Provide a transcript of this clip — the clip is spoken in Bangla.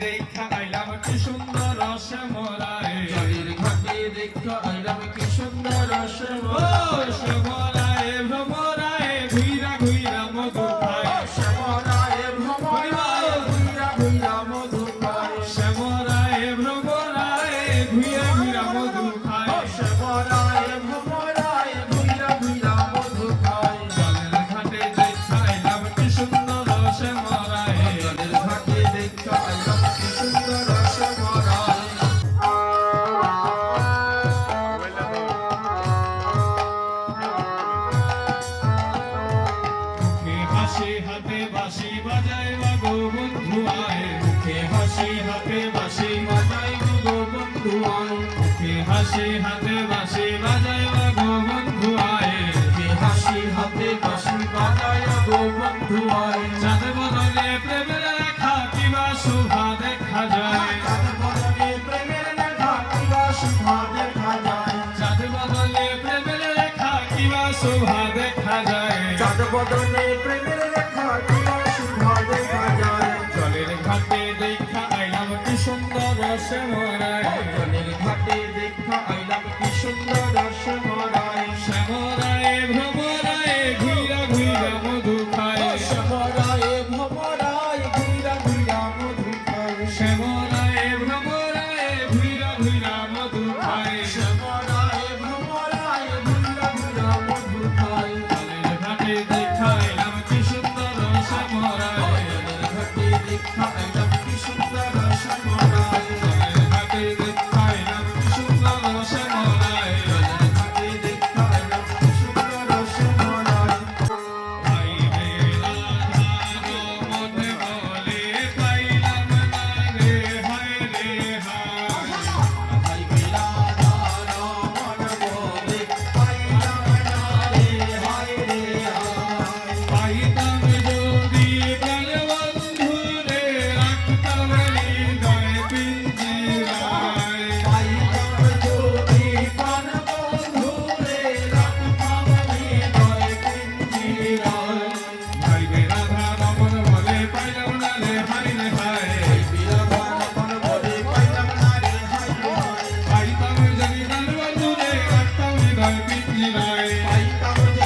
দেখা আইলাম কি সুন্দর শ্যামরায় জয়ের ঘাটে দেখা আইলাম কি সুন্দর ও হাসি হাতে বাঁশি বাজায় বাগো বন্ধু আয়। মুখে হাসি হাতে বাঁশি বাজাই গো বন্ধু আয়। মুখে হাসি হাতে বাঁশি বাজায় বাগো বন্ধু আয়। কে হাসি হাতে বাঁশি বাজায় গো বন্ধু আয়। চাঁদ বদলে প্রেমের রেখা কিবা শোভা দেখা যায়। চাঁদ বদলে প্রেমের লেখা কিবা শুভা দেখা যায়। চাঁদ বদলে প্রেমের রেখা কিবা শোভা দেখা যায় চাঁদ বদলে প্রেমের লেখা কিবা শুভা দেখা যায় জলের ঘাটে দেখা আইলাম কি সুন্দর শ্যামরায়। জলের ঘাটে দেখা আইলাম কি সুন্দর শ্যামরায়। শ্যামরায় ভ্রমরায় ঘুইরা ঘুইরা মধু খায়। শ্যামরায় ভ্রমরায় ঘুইরা ঘুইরা মধু খায়। শ্যামরায় ভ্রমরায় ঘুইরা ঘুইরা হৃদয় পিঞ্জিরায় পাইতাম